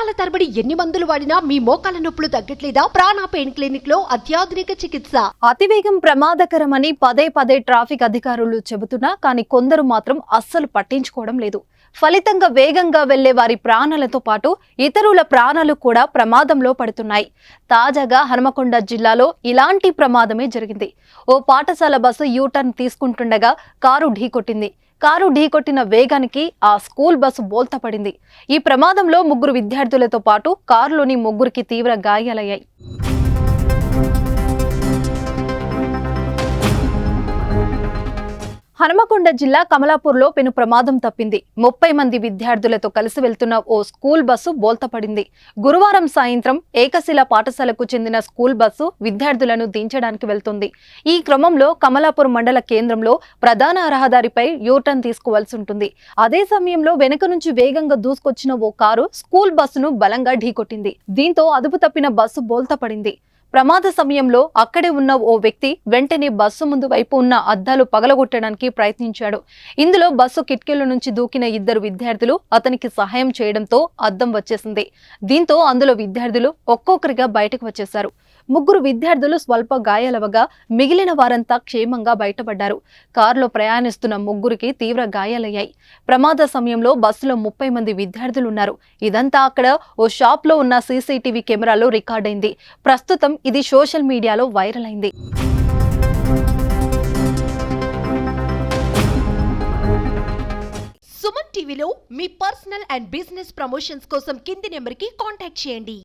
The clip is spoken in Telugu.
సంవత్సరాల తరబడి ఎన్ని మందులు వాడినా మీ మోకాల నొప్పులు తగ్గట్లేదా? ప్రాణ పెయిన్ క్లినిక్లో అత్యాధునిక చికిత్స. అతివేగం ప్రమాదకరమని పదే పదే ట్రాఫిక్ అధికారులు చెబుతున్నా కానీ కొందరు మాత్రం అస్సలు పట్టించుకోవడం లేదు. ఫలితంగా వేగంగా వెళ్ళే వారి ప్రాణాలతో పాటు ఇతరుల ప్రాణాలు కూడా ప్రమాదంలో పడుతున్నాయి. తాజాగా హనుమకొండ జిల్లాలో ఇలాంటి ప్రమాదమే జరిగింది. ఓ పాఠశాల బస్సు యూటర్న్ తీసుకుంటుండగా కారు ఢీకొట్టింది. కారు ఢీకొట్టిన వేగానికి ఆ స్కూల్ బస్సు బోల్తపడింది. ఈ ప్రమాదంలో ముగ్గురు విద్యార్థులతో పాటు కారులోని ముగ్గురికి తీవ్ర గాయాలయ్యాయి. హనుమకొండ జిల్లా కమలాపూర్లో పెను ప్రమాదం తప్పింది. ముప్పై మంది విద్యార్థులతో కలిసి వెళ్తున్న ఓ స్కూల్ బస్సు బోల్తపడింది. గురువారం సాయంత్రం ఏకశిల పాఠశాలకు చెందిన స్కూల్ బస్సు విద్యార్థులను దించడానికి వెళ్తుంది. ఈ క్రమంలో కమలాపూర్ మండల కేంద్రంలో ప్రధాన రహదారిపై యూటర్న్ తీసుకోవాల్సి ఉంటుంది. అదే సమయంలో వెనుక నుంచి వేగంగా దూసుకొచ్చిన ఓ కారు స్కూల్ బస్సును బలంగా ఢీకొట్టింది. దీంతో అదుపు తప్పిన బస్సు బోల్తపడింది. ప్రమాద సమయంలో అక్కడే ఉన్న ఓ వ్యక్తి వెంటనే బస్సు ముందు వైపు ఉన్న అద్దాలు పగలగొట్టడానికి ప్రయత్నించాడు. ఇందులో బస్సు కిటికీల నుంచి దూకిన ఇద్దరు విద్యార్థులు అతనికి సహాయం చేయడంతో అద్దం వచ్చేసింది. దీంతో అందులో విద్యార్థులు ఒక్కొక్కరిగా బయటకు వచ్చేశారు. ముగ్గురు విద్యార్థులు స్వల్ప గాయాలవగా మిగిలిన వారంతా క్షేమంగా బయటపడ్డారు. కారులో ప్రయాణిస్తున్న ముగ్గురికి తీవ్ర గాయాలయ్యాయి. ప్రమాద సమయంలో బస్సులో ముప్పై మంది విద్యార్థులు ఉన్నారు. ఇదంతా అక్కడ ఓ షాప్లో ఉన్న సీసీటీవీ కెమెరాలో రికార్డైంది. ప్రస్తుతం ఇది సోషల్ మీడియాలో వైరల్ అయింది. సుమన్ టీవీలో మీ పర్సనల్ అండ్ బిజినెస్ ప్రమోషన్స్ కోసం కింది నెంబర్కి కాంటాక్ట్ చేయండి.